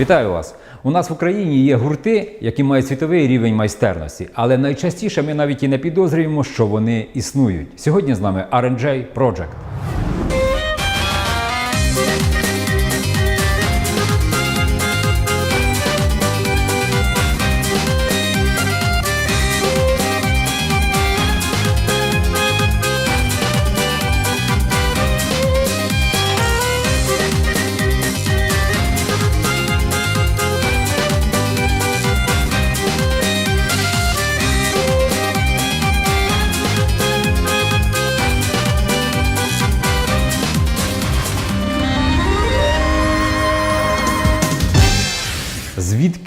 Вітаю вас! У нас в Україні є гурти, які мають світовий рівень майстерності, але найчастіше ми навіть і не підозрюємо, що вони існують. Сьогодні з нами RNJ Project.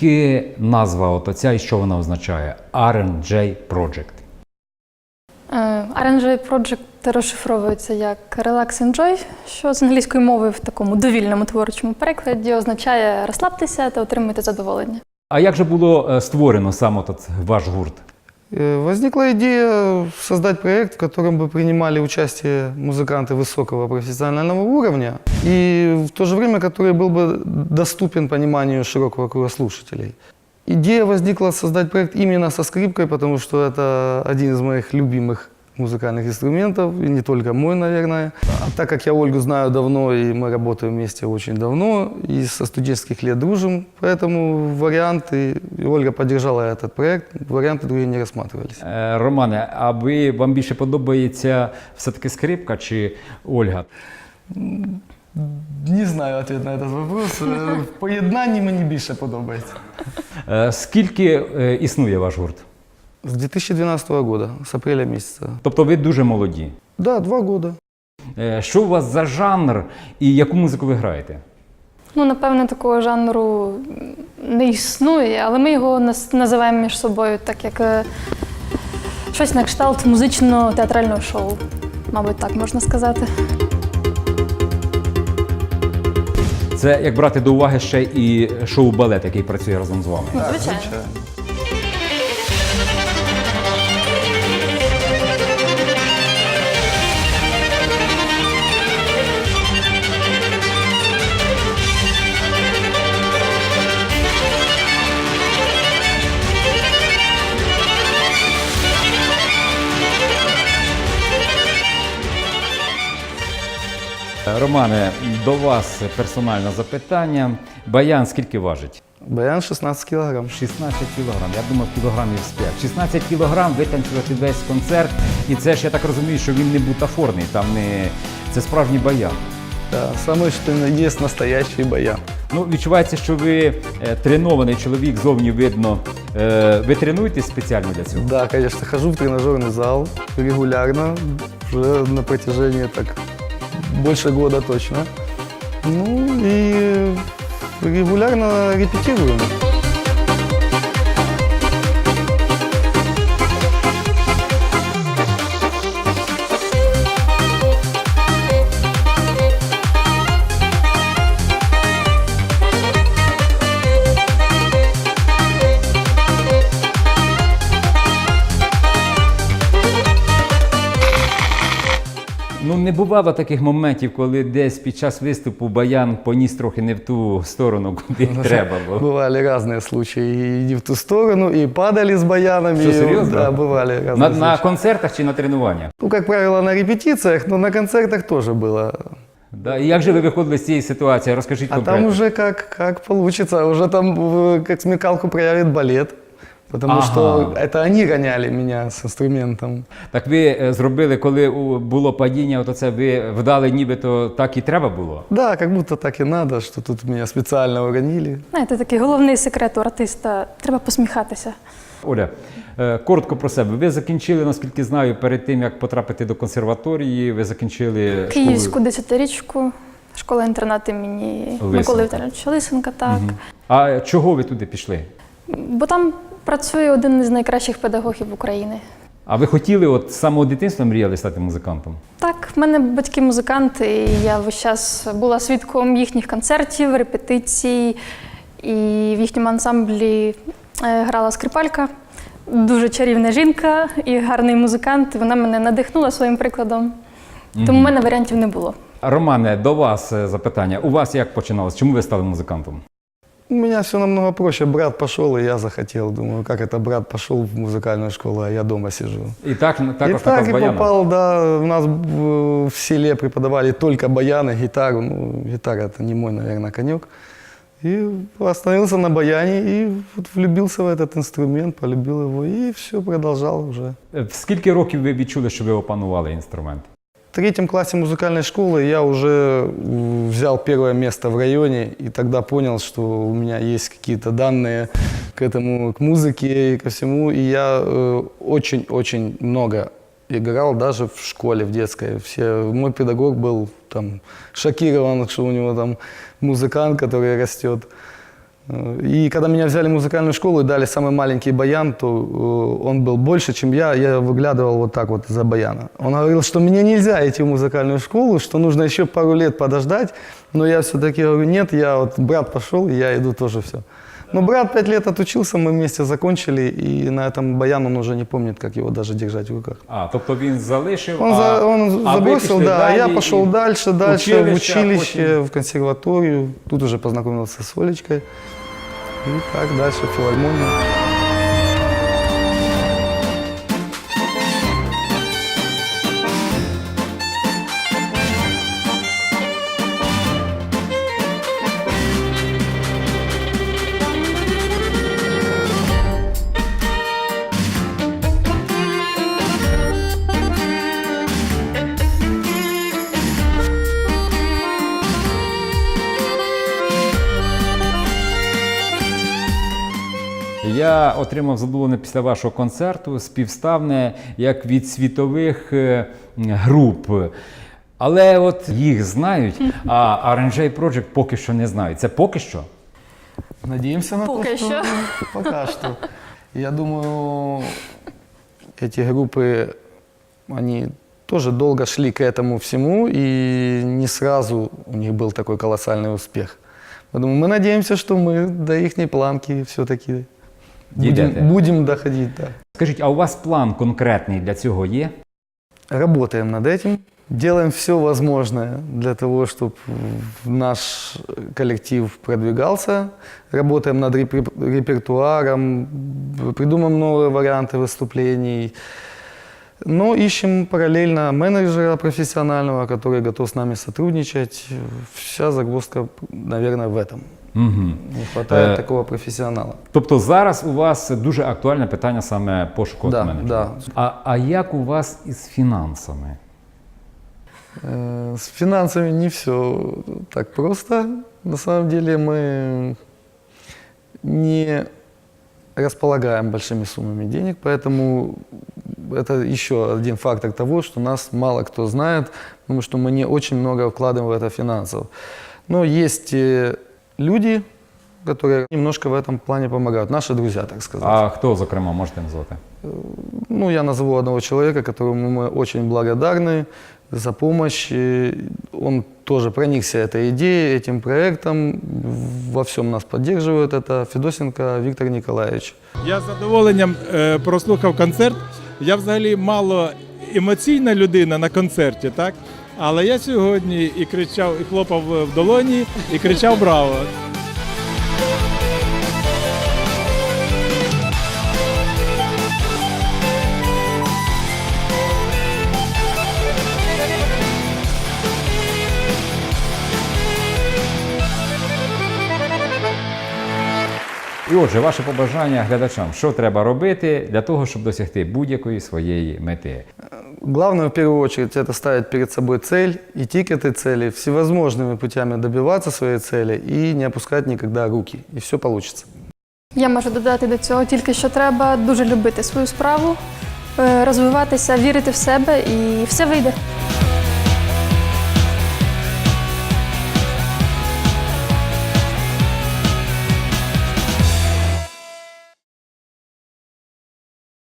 Звідки назва от оця і що вона означає? RNJ Project. RNJ Project розшифровується як Relax Enjoy, що з англійської мови в такому довільному творчому перекладі означає розслабтеся та отримуйте задоволення. А як же було е, створено сам от ваш гурт? Э, Возникла идея создать проект, в котором бы принимали участие музыканты высокого профессионального уровня и в то же время, который был бы доступен пониманию широкого круга слушателей. Идея возникла создать проект именно со скрипкой, потому что это один из моих любимых музыкальных инструментов, и не только мой, наверное. А так как я Ольгу знаю давно, и мы работаем вместе очень давно, и со студенческих лет дружим, поэтому варианты, и Ольга поддержала этот проект, варианты другие не рассматривались. Е, Романе, а ви вам більше подобається все-таки скрипка чи Ольга? Не знаю ответ на этот вопрос. Е, В поєднанні мені більше подобається. Е, Скільки е, існує ваш гурт? С 2012 года, с апреля месяца. Тобто ви дуже молоді. Да, два года. Е, Що у вас за жанр і яку музику ви граєте? Ну, напевне, такого жанру не існує, але ми його нас- називаємо між собою так, як е, щось на кшталт музично-театрального шоу. Мабуть, так можна сказати. Це як брати до уваги ще і шоу-балет, який працює разом з вами. Ну, звичайно. Романе, до вас персональне запитання. Баян скільки важить? Баян 16 килограмм. 16 кілограм. Я думав, кілограмів з 5. 16 кілограм витанцювати весь концерт. І це ж я так розумію, що він не бутафорний, там не це справжній баян. Да, что ни на есть настоящий баян. Ну, відчувається, що ви е, тренований чоловік, зовні видно. Е, ви тренуєтесь спеціально для цього? Да, конечно, хожу в тренажерный зал регулярно, уже на протяжении так больше года точно. Ну и регулярно репетируем. Ну не бувало таких моментів, коли десь під час виступу баян поніс трохи не в ту сторону, куди треба було. Бывали разные случаи. И не в ту сторону, и падали с баянами. Что, и- серьезно? Да, бывали разные На, на случаи. концертах чи на тренуваннях? Ну, как правило, на репетициях, но на концертах тоже было. Да. І як же ви виходили з цієї ситуації? Розкажіть А конкретно. там уже как, как получится, уже там э, как смекалку проявит балет. Потому Ага. что это они гоняли меня с инструментом. Так ви е, зробили, коли було падіння, от оце ви вдали, нібито так і треба було. Да, как будто так и надо, что тут меня специально уронили. Знаєте, такий головний секрет у артиста треба посміхатися. Оля, е, коротко про себе. Ви закінчили, наскільки знаю, перед тим як потрапити до консерваторії, ви закінчили Київську школу. десятирічку, школа-інтернат імені Лисенка. Миколи Віталійовича Лисенка, так. А чого ви туди пішли? Бо там працює один із найкращих педагогів України. А ви хотіли от з самого дитинства мріяли стати музикантом? Так, в мене батьки музиканти, і я весь час була свідком їхніх концертів, репетицій, і в їхньому ансамблі е, грала скрипалька. Дуже чарівна жінка і гарний музикант. Вона мене надихнула своїм прикладом. Тому в мене варіантів не було. Романе, до вас е, запитання. У вас як починалось? Чому ви стали музикантом? У меня все намного проще. Брат пошел, и я захотел. Думаю, как это брат пошел в музыкальную школу, а я дома сижу. І так, и також така так з и баяном. попал, да. У нас в, в селе преподавали только баяны, гитару. Ну, гитара это не мой, наверное, конек. И остановился на баяне и вот влюбился в этот инструмент, полюбил его и все, продолжал уже. Е, В скільки років ви відчули, що ви опанували інструмент? В третьем классе музыкальной школы я уже взял первое место в районе и тогда понял, что у меня есть какие-то данные к этому, к музыке и ко всему. И я э, очень-очень много играл даже в школе, в детской. Все, мой педагог был там шокирован, что у него там музыкант, который растет. Э, И когда меня взяли в музыкальную школу и дали самый маленький баян, то э, он был больше, чем я. Я выглядывал вот так вот за баяна. Он говорил, что мне нельзя идти в музыкальную школу, что нужно еще пару лет подождать. Но я все-таки говорю, нет, я вот брат пошел, и я иду тоже все. Но брат пять лет отучился, мы вместе закончили, и на этом баян он уже не помнит, как его даже держать в руках. А, тобто він залишив, Он, а, за- он а ви забросил, пішли да, а я далі пошел і дальше, дальше, в училище, а училище, потім- в консерваторию. Тут уже познакомился с Олечкой. И так дальше, в филармонию. Я отримав задоволення після вашого концерту, співставне як від світових е, груп. Але от їх знають, а RNJ Project поки що не знають. Це поки що. Надеемся на Пока то, что... еще. Пока что. Я думаю, эти группы, они тоже долго шли к этому всему, и не сразу у них был такой колоссальный успех. Поэтому мы надеемся, что мы до их планки все-таки Дійдете. будем, будем доходить. Да. Скажіть, а у вас план конкретний для цього є? Работаем над этим, делаем все возможное для того, чтобы наш коллектив продвигался, работаем над репер- репертуаром, придумаем новые варианты выступлений, но ищем параллельно менеджера профессионального, который готов с нами сотрудничать. Вся загвоздка, наверное, в этом. Угу. Не хватает Э, такого профессионала. Тобто зараз у вас дуже актуальне питання саме пошуку Да, менеджера. да. А, а як у вас із фінансами? Э, С финансами не все так просто. На самом деле мы не располагаем большими суммами денег, поэтому это еще один фактор того, что нас мало кто знает, потому что мы не очень много вкладываем в это финансово. Но есть э, люди, которые немножко в этом плане помогают, наши друзья, так сказать. А хто, зокрема, можете назвати? Ну, я назову одного человека, которому мы очень благодарны за помощь. И Он тоже проникся этой идеей, этим проектом, во всем нас поддерживает. Это Федосенко Виктор Николаевич. Я з задоволенням е, прослухав концерт. Я взагалі мало емоційна людина на концерті, так? Але я сьогодні і кричав, і хлопав в долоні, і кричав Браво! І отже, ваше побажання глядачам, що треба робити для того, щоб досягти будь-якої своєї мети. Главное, в первую очередь, это ставить перед собой цель, идти к этой цели, всевозможными путями добиваться своей цели и не опускать никогда руки. И все получится. Я можу додати до цього тільки, що треба дуже любити свою справу, е, розвиватися, вірити в себе і все вийде.